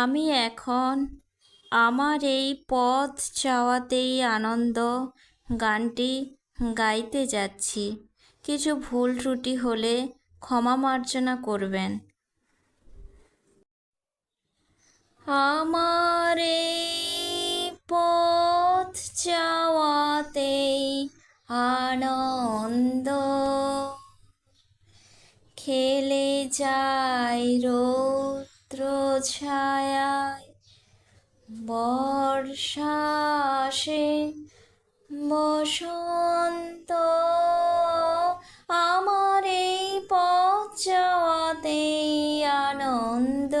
আমি এখন আমার এই পথ চাওয়াতেই আনন্দ গানটি গাইতে যাচ্ছি। কিছু ভুল ত্রুটি হলে ক্ষমা মার্জনা করবেন। আমার পথ চাওয়াতেই আনন্দ খেলে যায় রৌদ্র ছায়ায় বর্ষা আসে, বসন্ত আমার এই যাওয়াতেই আনন্দ।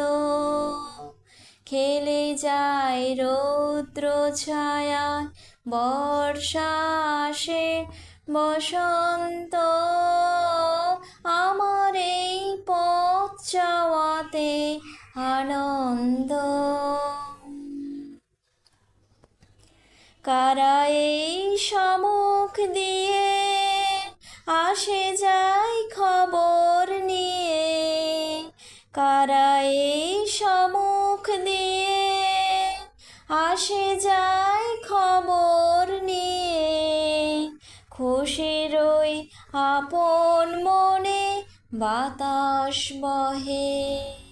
খেলে যায় রৌদ্র ছায়ায় বর্ষা আসে, বসন্ত আনন্দ। কারা এই সমুখ দিয়ে আসে যায় খবর নিয়ে? কারা এই সমুখ দিয়ে আসে যায় খবর নিয়ে? খুশির ওই আপন মনে বাতাস বহে।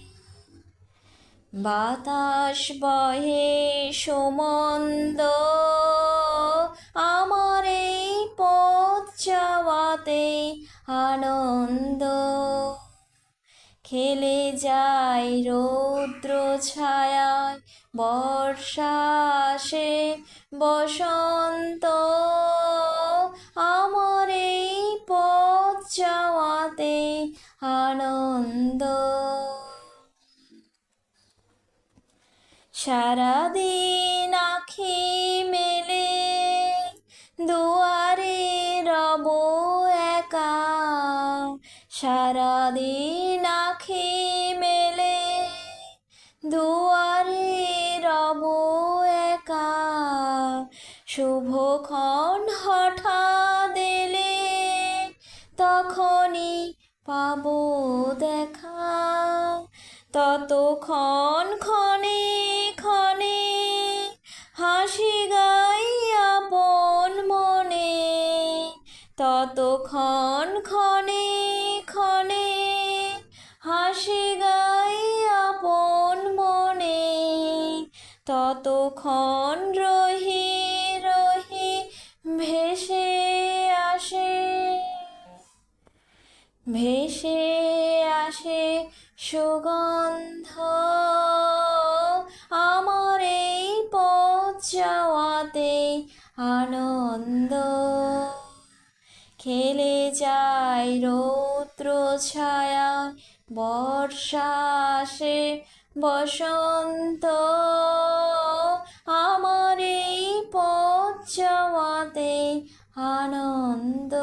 বাতাস বহে সুমন্দ, আমার এই পথ যাওয়াতে আনন্দ। খেলে যায় রৌদ্র ছায়ায়, বর্ষা বসন্ত। আমার এই পথ যাওয়াতে আনন্দ। সারাদিন আখি মেলে, দুয়ারে রব একা। সারাদিন আখি মেলে, দুয়ারে রব একা। শুভক্ষণ হঠাৎ এলে, তখনই পাবো দেখা। ততক্ষণ গাই আপন মনে, ততক্ষণ ক্ষণে ক্ষণে হাসি গাই আপন মনে, ততক্ষণ রহি রহি ভেসে আসে। ভেসে আসে সুগন্ধ আনন্দ। খেলে যায় রৌদ্র ছায়া বর্ষা আসে বসন্ত। আমার এই পথ আনন্দ।